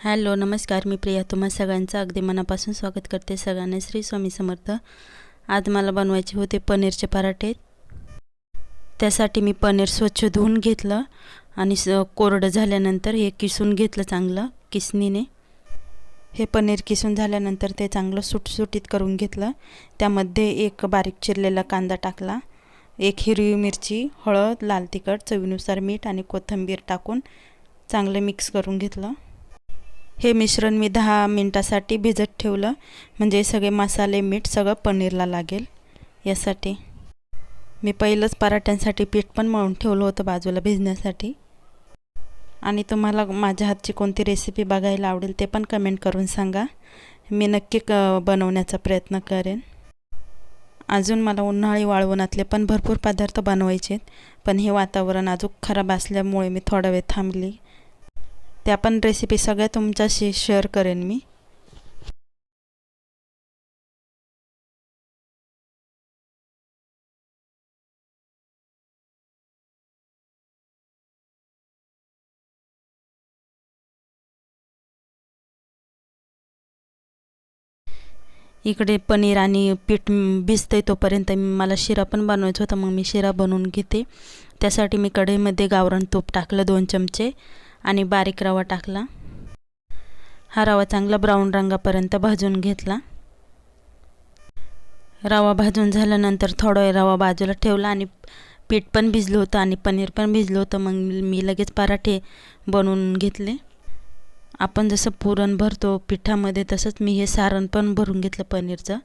Hello नमस्कार मी प्रिया. तुम्हा सगळ्यांचं अगदी मनापासून स्वागत करते सगळ्यांना. श्री स्वामी समर्थ. आज मला बनवायचे होते पनीरचे पराठे. त्यासाठी मी पनीर स्वच्छ धुवून घेतलं आणि स कोरडं झाल्यानंतर हे किसून घेतलं चांगलं किसणीने. हे पनीर किसून झाल्यानंतर ते चांगलं सुटसुटीत करून घेतलं. त्यामध्ये एक बारीक चिरलेला कांदा टाकला एक हिरवी मिरची हळद लाल तिखट चवीनुसार मीठ आणि कोथिंबीर टाकून चांगलं मिक्स करून घेतलं. हे मिश्रण मी दहा मिनटासाठी भिजत ठेवलं. म्हणजे सगळे मसाले मीठ सगळं पनीरला लागेल. यासाठी मी पहिलंच पराठ्यांसाठी पीठ पण मळून ठेवलं होतं बाजूला भिजण्यासाठी. आणि तुम्हाला माझ्या हातची कोणती रेसिपी बघायला आवडेल ते पण कमेंट करून सांगा. मी नक्की क बनवण्याचा प्रयत्न करेन. अजून मला उन्हाळी वाळवणातले पण भरपूर पदार्थ बनवायचे आहेत पण हे वातावरण अजून खराब असल्यामुळे मी थोडा वेळ थांबली. त्या पण रेसिपी सगळ्या तुमच्याशी शेअर करेन मी. इकडे पनीर आणि पीठ भिजते तोपर्यंत मला शिरा पण बनवायचा होता मग मी शिरा बनवून घेते. त्यासाठी मी कढईमध्ये गावरण तूप टाकलं दोन चमचे. आणि बारीक रवा टाकला. हा रवा चांगला ब्राऊन रंगापर्यंत भाजून घेतला. रवा भाजून झाल्यानंतर थोडा रवा बाजूला ठेवला आणि पीठ पण भिजलं होतं आणि पनीर पण भिजलं होतं. मग मी लगेच पराठे बनवून घेतले. आपण जसं पुरण भरतो पिठामध्ये तसंच मी हे सारण पण भरून घेतलं पनीरचं.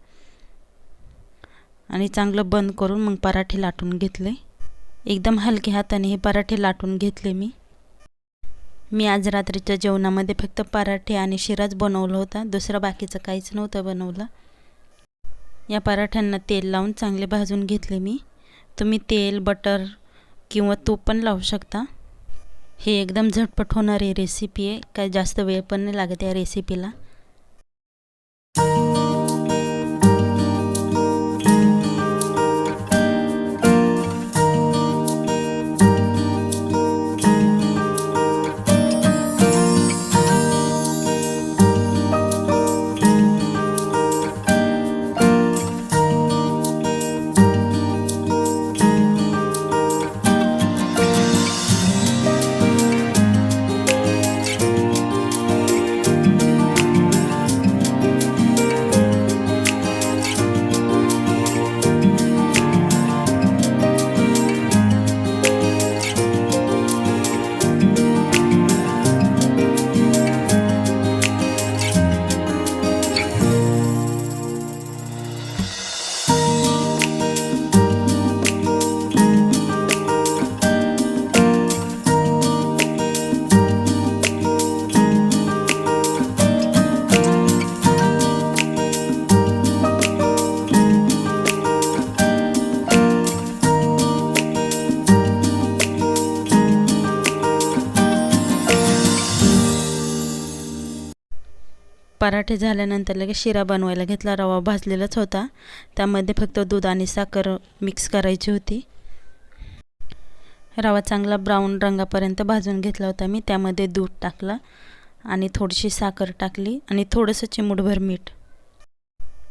आणि चांगलं बंद करून मग पराठे लाटून घेतले. एकदम हलके हाताने हे पराठे लाटून घेतले मी. मी आज रात्रीच्या जेवणामध्ये फक्त पराठे आणि शिराच बनवलं होता. दुसरं बाकीचं काहीच नव्हतं बनवलं. या पराठ्यांना तेल लावून चांगले भाजून घेतले मी. तुम्ही तेल बटर किंवा तूप पण लावू शकता. हे एकदम झटपट होणारी रेसिपी आहे. काय जास्त वेळ पण नाही लागत या रेसिपीला पराठे झाल्यानंतर लगेच शिरा बनवायला घेतला. रवा भाजलेलाच होता. त्यामध्ये फक्त दूध आणि साखर मिक्स करायची होती. रवा चांगला ब्राऊन रंगापर्यंत भाजून घेतला होता मी. त्यामध्ये दूध टाकलं आणि थोडीशी साखर टाकली आणि थोडंसं चिमूटभर मीठ.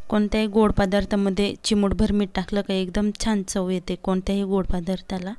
कोणत्याही गोड पदार्थामध्ये चिमूटभर मीठ टाकलं का एकदम छान चव येते कोणत्याही गोड पदार्थाला.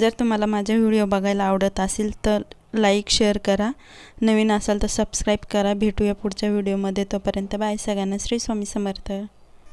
जर तुम्हाला माझा व्हिडिओ बघायला आवडत असेल तर लाईक शेअर करा. नवीन असाल तर सबस्क्राईब करा. भेटूया पुढच्या व्हिडिओमध्ये. तोपर्यंत बाय सगळ्यांना. श्री स्वामी समर्थ.